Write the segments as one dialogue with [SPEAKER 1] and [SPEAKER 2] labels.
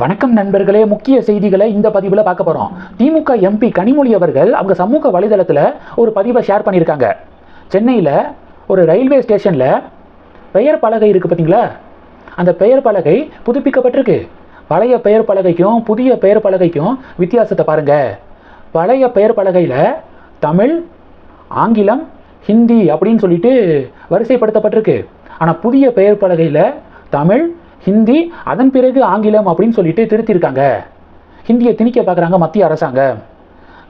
[SPEAKER 1] வணக்கம் நண்பர்களே முக்கிய செய்திகளை இந்த பதிவில் பார்க்க போகிறோம் திமுக எம்பி கனிமொழி அவர்கள் அவங்க சமூக வலைதளத்தில் ஒரு பதிவை ஷேர் பண்ணியிருக்காங்க. சென்னையில் ஒரு ரயில்வே ஸ்டேஷனில் பெயர் பலகை இருக்குது பார்த்தீங்களா அந்த பெயர் பலகை புதுப்பிக்கப்பட்டிருக்கு. பழைய பெயர் பலகைக்கும் புதிய பெயர் பலகைக்கும் வித்தியாசத்தை பாருங்கள் பழைய பெயர் பலகையில் தமிழ் ஆங்கிலம் ஹிந்தி அப்படின்னு சொல்லிட்டு வரிசைப்படுத்தப்பட்டிருக்கு. ஆனால் புதிய பெயர் பலகையில் தமிழ் ஹிந்தி அதன் பிறகு ஆங்கிலம் அப்படின்னு சொல்லிட்டு திருத்தியிருக்காங்க ஹிந்தியை திணிக்க பார்க்குறாங்க மத்திய அரசாங்கம்.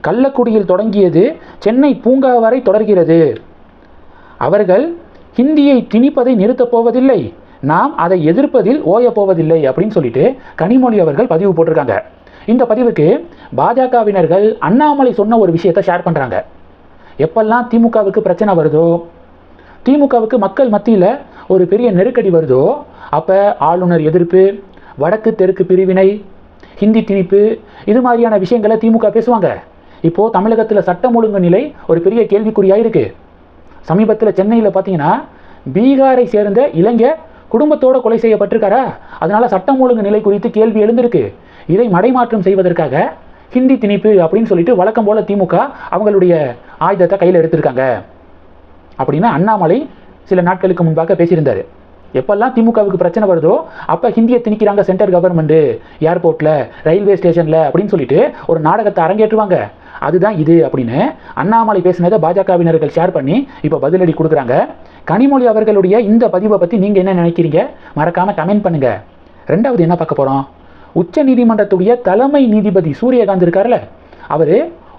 [SPEAKER 1] கள்ளக்குடியில் தொடங்கியது சென்னை பூங்கா வரை தொடர்கிறது. அவர்கள் ஹிந்தியை திணிப்பதை நிறுத்தப் போவதில்லை நாம் அதை எதிர்ப்பதில் ஓயப் போவதில்லை அப்படின்னு சொல்லிட்டு கனிமொழி அவர்கள் பதிவு போட்டிருக்காங்க. இந்த பதிவுக்கு பாஜகவினர்கள் அண்ணாமலை சொன்ன ஒரு விஷயத்தை ஷேர் பண்ணுறாங்க எப்பெல்லாம் திமுகவுக்கு பிரச்சனை வருதோ திமுகவுக்கு மக்கள் மத்தியில் ஒரு பெரிய நெருக்கடி வருதோ அப்போ ஆளுநர் எதிர்ப்பு வடக்கு தெற்கு பிரிவினை ஹிந்தி திணிப்பு இது மாதிரியான விஷயங்களை திமுக பேசுவாங்க. இப்போது தமிழகத்தில் சட்டம் ஒழுங்கு நிலை ஒரு பெரிய கேள்விக்குறியாக இருக்குது சமீபத்தில் சென்னையில் பார்த்தீங்கன்னா பீகாரை சேர்ந்த இளைஞர் குடும்பத்தோடு கொலை செய்யப்பட்டிருக்காரா? அதனால் சட்டம் ஒழுங்கு நிலை குறித்து கேள்வி எழுந்திருக்கு. இதை மடைமாற்றம் செய்வதற்காக ஹிந்தி திணிப்பு அப்படின்னு சொல்லிட்டு வழக்கம் போல் திமுக அவங்களுடைய ஆயுதத்தை கையில் எடுத்திருக்காங்க. அப்படின்னு அண்ணாமலை சில நாட்களுக்கு முன்பாக பேசியிருந்தார். எப்பெல்லாம் திமுகவுக்கு பிரச்சனை வருதோ அப்போ ஹிந்தியை திணிக்கிறாங்க சென்ட்ரல் கவர்மெண்ட்டு ஏர்போர்ட்டில் ரயில்வே ஸ்டேஷனில் அப்படின்னு சொல்லிட்டு ஒரு நாடகத்தை அரங்கேற்றுவாங்க. அதுதான் இது அப்படின்னு அண்ணாமலை பேசினதை பாஜகவினர்கள் ஷேர் பண்ணி இப்போ பதிலடி கொடுக்குறாங்க. கனிமொழி அவர்களுடைய இந்த பதிவை பற்றி நீங்கள் என்ன நினைக்கிறீங்க? மறக்காமல் கமெண்ட் பண்ணுங்கள் ரெண்டாவது என்ன பார்க்க போகிறோம் உச்ச நீதிமன்றத்துடைய தலைமை நீதிபதி சூரியகாந்த் இருக்கார்ல அவர்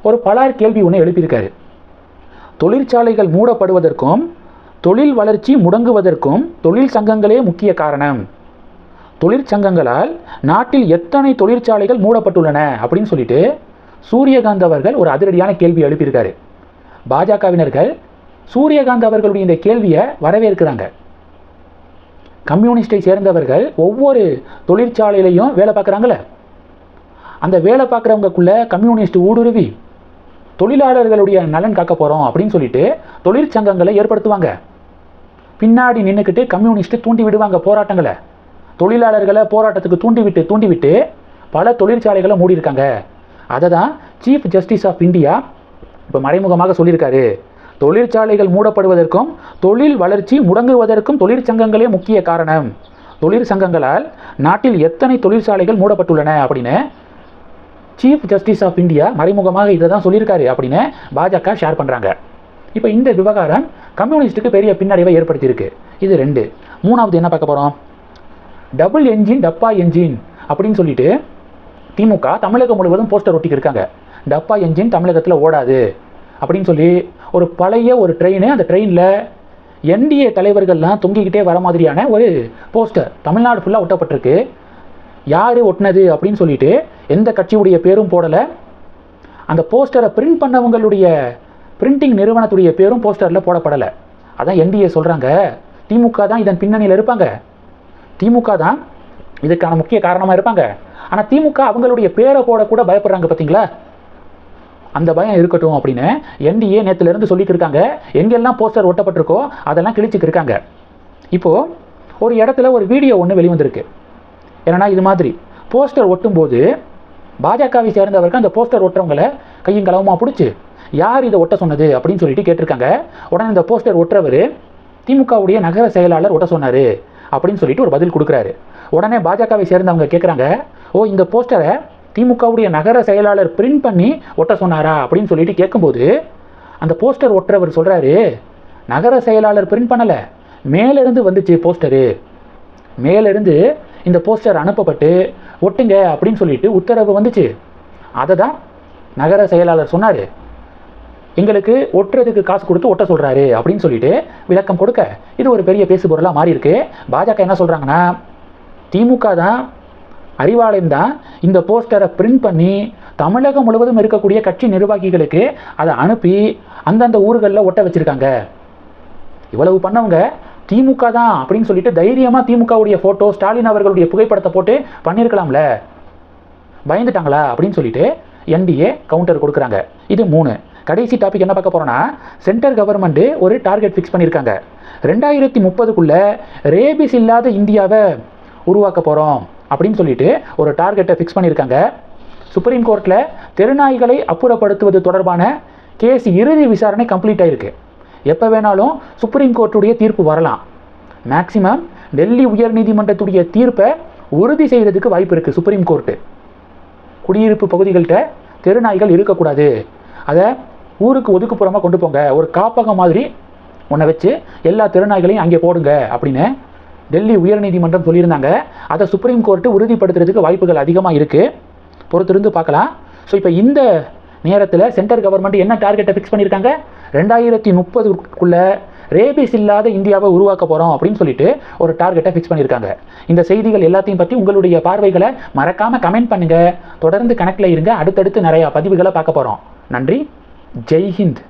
[SPEAKER 1] ஒரு பலார் கேள்வி ஒன்று எழுப்பியிருக்காரு. தொழிற்சாலைகள் மூடப்படுவதற்கும் தொழில் வளர்ச்சி முடங்குவதற்கும் தொழில் சங்கங்களே முக்கிய காரணம். தொழிற்சங்கங்களால் நாட்டில் எத்தனை தொழிற்சாலைகள் மூடப்பட்டுள்ளன அப்படின்னு சொல்லிட்டு சூரியகாந்த் அவர்கள் ஒரு அதிரடியான கேள்வி எழுப்பியிருக்காரு. பாஜகவினர்கள் சூரியகாந்த் அவர்களுடைய இந்த கேள்வியை வரவேற்கிறாங்க. கம்யூனிஸ்டை சேர்ந்தவர்கள் ஒவ்வொரு தொழிற்சாலையிலையும் வேலை பார்க்குறாங்களே அந்த வேலை பார்க்குறவங்கக்குள்ளே கம்யூனிஸ்ட் ஊடுருவி தொழிலாளர்களுடைய நலன் காக்க போகிறோம் அப்படின்னு சொல்லிட்டு தொழிற்சங்கங்களை ஏற்படுத்துவாங்க. பின்னாடி நின்றுக்கிட்டு கம்யூனிஸ்ட் தூண்டி விடுவாங்க போராட்டங்களை. தொழிலாளர்களை போராட்டத்துக்கு தூண்டிவிட்டு தூண்டிவிட்டு பல தொழிற்சாலைகளை மூடியிருக்காங்க. அதை தான் சீஃப் ஜஸ்டிஸ் ஆஃப் இந்தியா இப்போ மறைமுகமாக சொல்லியிருக்காரு. தொழிற்சாலைகள் மூடப்படுவதற்கும் தொழில் வளர்ச்சி முடங்குவதற்கும் தொழிற்சங்கங்களே முக்கிய காரணம். தொழிற்சங்கங்களால் நாட்டில் எத்தனை தொழிற்சாலைகள் மூடப்பட்டுள்ளன அப்படின்னு சீஃப் ஜஸ்டிஸ் ஆஃப் இந்தியா மறைமுகமாக இதை தான் சொல்லியிருக்காரு அப்படின்னு பாஜக ஷேர் பண்ணுறாங்க இப்போ இந்த விவகாரம் கம்யூனிஸ்ட்டுக்கு பெரிய பின்னடைவை ஏற்படுத்தியிருக்கு. இது ரெண்டு. மூணாவது என்ன பார்க்க போகிறோம் டபுள் என்ஜின் டப்பா என்ஜின் அப்படின்னு சொல்லிட்டு திமுக தமிழகம் முழுவதும் போஸ்டர் ஒட்டிக்கிருக்காங்க டப்பா என்ஜின் தமிழகத்தில் ஓடாது அப்படின்னு சொல்லி ஒரு பழைய ஒரு ட்ரெயின் அந்த ட்ரெயினில் என்டிஏ தலைவர்கள்லாம் தொங்கிக்கிட்டே வர மாதிரியான ஒரு போஸ்டர் தமிழ்நாடு ஃபுல்லாக ஒட்டப்பட்டிருக்கு. யார் ஒட்டினது அப்படின்னு சொல்லிட்டு எந்த கட்சியுடைய பேரும் போடலை. அந்த போஸ்டரை பிரிண்ட் பண்ணவங்களுடைய பிரிண்டிங் நிறுவனத்துடைய பேரும் போஸ்டரில் போடப்படலை. அதான் என்டிஏ சொல்கிறாங்க திமுக தான் இதன் பின்னணியில் இருப்பாங்க. திமுக தான் இதுக்கான முக்கிய காரணமாக இருப்பாங்க. ஆனால் திமுக அவங்களுடைய பேரை போட கூட பயப்படுறாங்க பார்த்தீங்களா அந்த பயம் இருக்கட்டும் அப்படின்னு என்டிஏ நேற்றுலேருந்து சொல்லிட்டு இருக்காங்க. எங்கெல்லாம் போஸ்டர் ஒட்டப்பட்டிருக்கோ அதெல்லாம் கிழிச்சிக்கிருக்காங்க இப்போது ஒரு இடத்துல ஒரு வீடியோ ஒன்று வெளிவந்திருக்கு. என்னன்னா இது மாதிரி. போஸ்டர் ஒட்டும்போது பாஜகவை சேர்ந்தவர்கள் அந்த போஸ்டர் ஒட்டுறவங்களை கையும் களவுமா பிடிச்சி யார் இதை ஒட்ட சொன்னது? அப்படின்னு சொல்லிட்டு கேட்டிருக்காங்க. உடனே இந்த போஸ்டர் ஒட்டுறவர் திமுகவுடைய நகர செயலாளர் ஒட்ட சொன்னார் அப்படின்னு சொல்லிட்டு ஒரு பதில் கொடுக்குறாரு. உடனே பாஜகவை சேர்ந்தவங்க கேட்குறாங்க ஓ இந்த போஸ்டரை திமுகவுடைய நகர செயலாளர் பிரிண்ட் பண்ணி ஒட்ட சொன்னாரா? அப்படின்னு சொல்லிட்டு கேட்கும்போது அந்த போஸ்டர் ஒட்டுறவர் சொல்கிறாரு நகர செயலாளர் பிரிண்ட் பண்ணலை மேலேருந்து வந்துச்சு போஸ்டரு. மேலேருந்து இந்த போஸ்டர் அனுப்பப்பட்டு ஒட்டுங்க அப்படின்னு சொல்லிட்டு உத்தரவு வந்துச்சு. அதை தான் நகர செயலாளர் சொன்னார். எங்களுக்கு ஒட்டுறதுக்கு காசு கொடுத்து ஒட்ட சொல்கிறாரு அப்படின்னு சொல்லிட்டு விளக்கம் கொடுக்க. இது ஒரு பெரிய பேசு பொருளாக மாறி இருக்கு பாஜக என்ன சொல்கிறாங்கன்னா திமுக தான் அறிவாலயம் தான் இந்த போஸ்டரை பிரிண்ட் பண்ணி தமிழகம் முழுவதும் இருக்கக்கூடிய கட்சி நிர்வாகிகளுக்கு அதை அனுப்பி அந்தந்த ஊர்களில் ஒட்ட வச்சுருக்காங்க. இவ்வளவு பண்ணவங்க திமுக தான் அப்படின்னு சொல்லிட்டு தைரியமாக திமுகவுடைய ஃபோட்டோ ஸ்டாலின் அவர்களுடைய புகைப்படத்தை போட்டு பண்ணியிருக்கலாம்ல. பயந்துட்டாங்களா அப்படின்னு சொல்லிட்டு என்டிஏ கவுண்டர் கொடுக்குறாங்க. இது மூணு. கடைசி டாபிக் என்ன பார்க்க போகிறோன்னா சென்ட்ரல் கவர்மெண்ட்டு ஒரு டார்கெட் ஃபிக்ஸ் பண்ணியிருக்காங்க. ரெண்டாயிரத்தி முப்பதுக்குள்ளே ரேபிஸ் இல்லாத இந்தியாவை உருவாக்க போகிறோம் அப்படின்னு சொல்லிட்டு ஒரு டார்கெட்டை ஃபிக்ஸ் பண்ணியிருக்காங்க. சுப்ரீம் கோர்ட்டில் தெருநாய்களை அப்புறப்படுத்துவது தொடர்பான கேஸ் இறுதி விசாரணை கம்ப்ளீட் ஆயிருக்கு. எப்போ வேணாலும் சுப்ரீம் கோர்ட்டுடைய தீர்ப்பு வரலாம். மேக்சிமம் டெல்லி உயர்நீதிமன்றத்துடைய தீர்ப்பை உறுதி செய்கிறதுக்கு வாய்ப்பு இருக்குது சுப்ரீம் கோர்ட்டு குடியிருப்பு பகுதிகள்கிட்ட தெருநாய்கள் இருக்கக்கூடாது. அதை ஊருக்கு ஒதுக்குப்புறமாக கொண்டு போங்க. ஒரு காப்பகம் மாதிரி உன்னை வச்சு எல்லா தெருநாய்களையும் அங்கே போடுங்க அப்படின்னு டெல்லி உயர்நீதிமன்றம் சொல்லியிருந்தாங்க. அதை சுப்ரீம் கோர்ட்டு உறுதிப்படுத்துறதுக்கு வாய்ப்புகள் அதிகமாக இருக்குது பொறுத்திருந்து பார்க்கலாம். ஸோ இப்போ இந்த நேரத்தில் சென்ட்ரல் கவர்மெண்ட் என்ன டார்கெட்டை ஃபிக்ஸ் பண்ணியிருக்காங்க ரெண்டாயிரத்தி முப்பதுக்குள்ளே ரேபிஸ் இல்லாத இந்தியாவை உருவாக்க போகிறோம் அப்படின்னு சொல்லிட்டு ஒரு டார்கெட்டை ஃபிக்ஸ் பண்ணியிருக்காங்க இந்த செய்திகள் எல்லாத்தையும் பற்றி உங்களுடைய பார்வைகளை மறக்காமல் கமெண்ட் பண்ணுங்கள் தொடர்ந்து கணக்கில் இருங்க. அடுத்தடுத்து நிறையா பதிவுகளை பார்க்க போகிறோம் நன்றி. ஜெய்ஹிந்த்